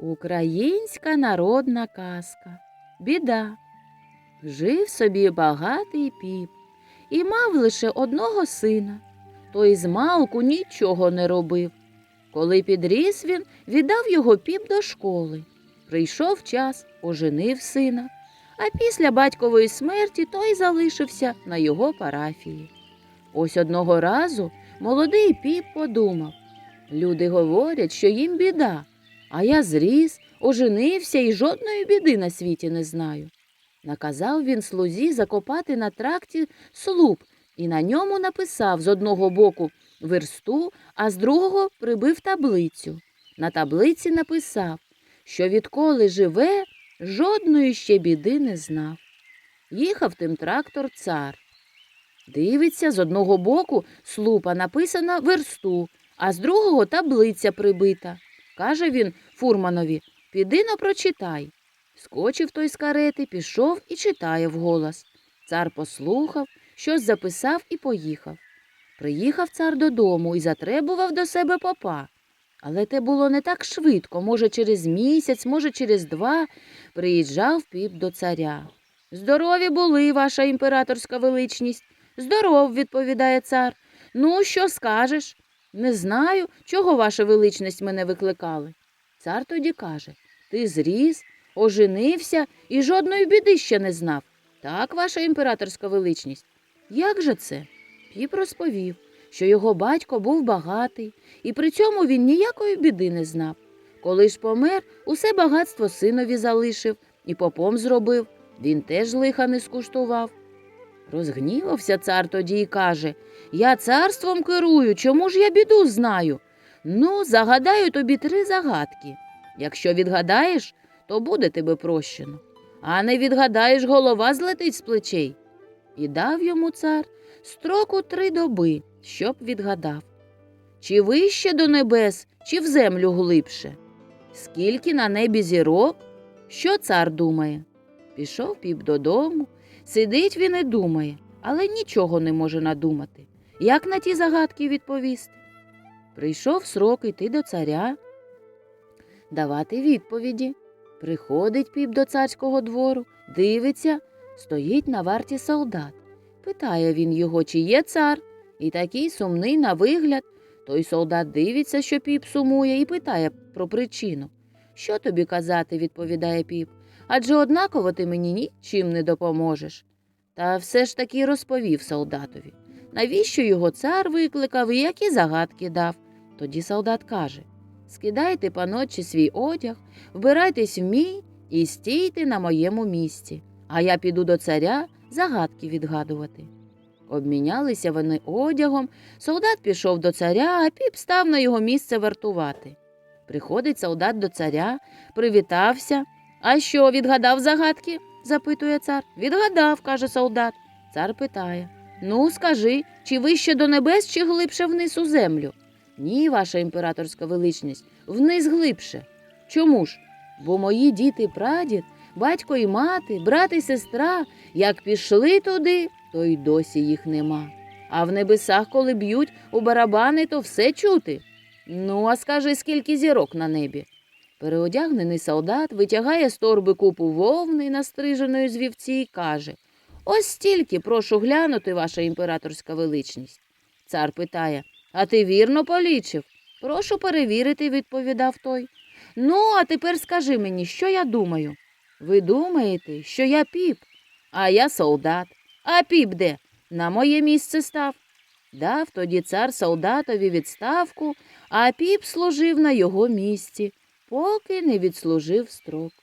Українська народна казка. Біда. Жив собі багатий піп і мав лише одного сина. Той з малку нічого не робив. Коли підріс він, віддав його піп до школи. Прийшов час, оженив сина, а після батькової смерті той залишився на його парафії. Ось одного разу молодий піп подумав люди говорять, що їм біда, а я зріс, оженився і жодної біди на світі не знаю. Наказав він слузі закопати на тракті слуп і на ньому написав з одного боку версту, а з другого прибив таблицю. На таблиці написав, що відколи живе, жодної ще біди не знав. Їхав тим трактор цар. Дивиться, з одного боку слупа написана версту, а з другого таблиця прибита. Каже він фурманові Піди но прочитай. Скочив той з карети, пішов і читає вголос. Цар послухав, щось записав і поїхав. Приїхав цар додому і затребував до себе попа. Але те було не так швидко, може, через місяць, може, через два приїжджав піп до царя. Здорові були, ваша імператорська величність. Здоров, відповідає цар. Ну, що скажеш? Не знаю, чого ваша величність мене викликали. Цар тоді каже Ти зріс, оженився і жодної біди ще не знав. Так, ваша імператорська величність. Як же це? Піп розповів, що його батько був багатий, і при цьому він ніякої біди не знав. Коли ж помер, усе багатство синові залишив і попом зробив. Він теж лиха не скуштував. Розгнівався цар тоді і каже Я царством керую, чому ж я біду знаю? Ну, загадаю тобі три загадки. Якщо відгадаєш, то буде тебе прощено. А не відгадаєш, голова злетить з плечей. І дав йому цар строку три доби, щоб відгадав. Чи вище до небес, чи в землю глибше? Скільки на небі зірок? Що цар думає? Пішов піп додому, сидить він і думає, але нічого не може надумати. Як на ті загадки відповісти? Прийшов срок йти до царя, давати відповіді. Приходить піп до царського двору, дивиться, стоїть на варті солдат. Питає він його, чи є цар, і такий сумний на вигляд. Той солдат дивиться, що піп сумує, і питає про причину. Що тобі казати, відповідає піп, адже однаково ти мені нічим не допоможеш. Та все ж таки розповів солдатові, навіщо його цар викликав і які загадки дав. Тоді солдат каже Скидайте, паночі, свій одяг, вбирайтесь в мій і стійте на моєму місці, а я піду до царя загадки відгадувати. Обмінялися вони одягом, солдат пішов до царя, а піп став на його місце вартувати. Приходить солдат до царя, привітався. А що, відгадав загадки? запитує цар. Відгадав, каже солдат. Цар питає Ну, скажи, чи вище до небес, чи глибше вниз у землю? Ні, ваша імператорська величність, вниз глибше. Чому ж? Бо мої діти прадід, батько і мати, брат і сестра, як пішли туди, то й досі їх нема. А в небесах, коли б'ють у барабани, то все чути. Ну, а скажи, скільки зірок на небі? Переодягнений солдат витягає з торби купу вовни, настриженої з вівці, і каже Ось стільки прошу глянути, ваша імператорська величність. Цар питає А ти вірно полічив? Прошу перевірити, відповідав той. Ну, а тепер скажи мені, що я думаю? Ви думаєте, що я піп, а я солдат. А піп де? На моє місце став. Дав тоді цар солдатові відставку, а піп служив на його місці, поки не відслужив строк.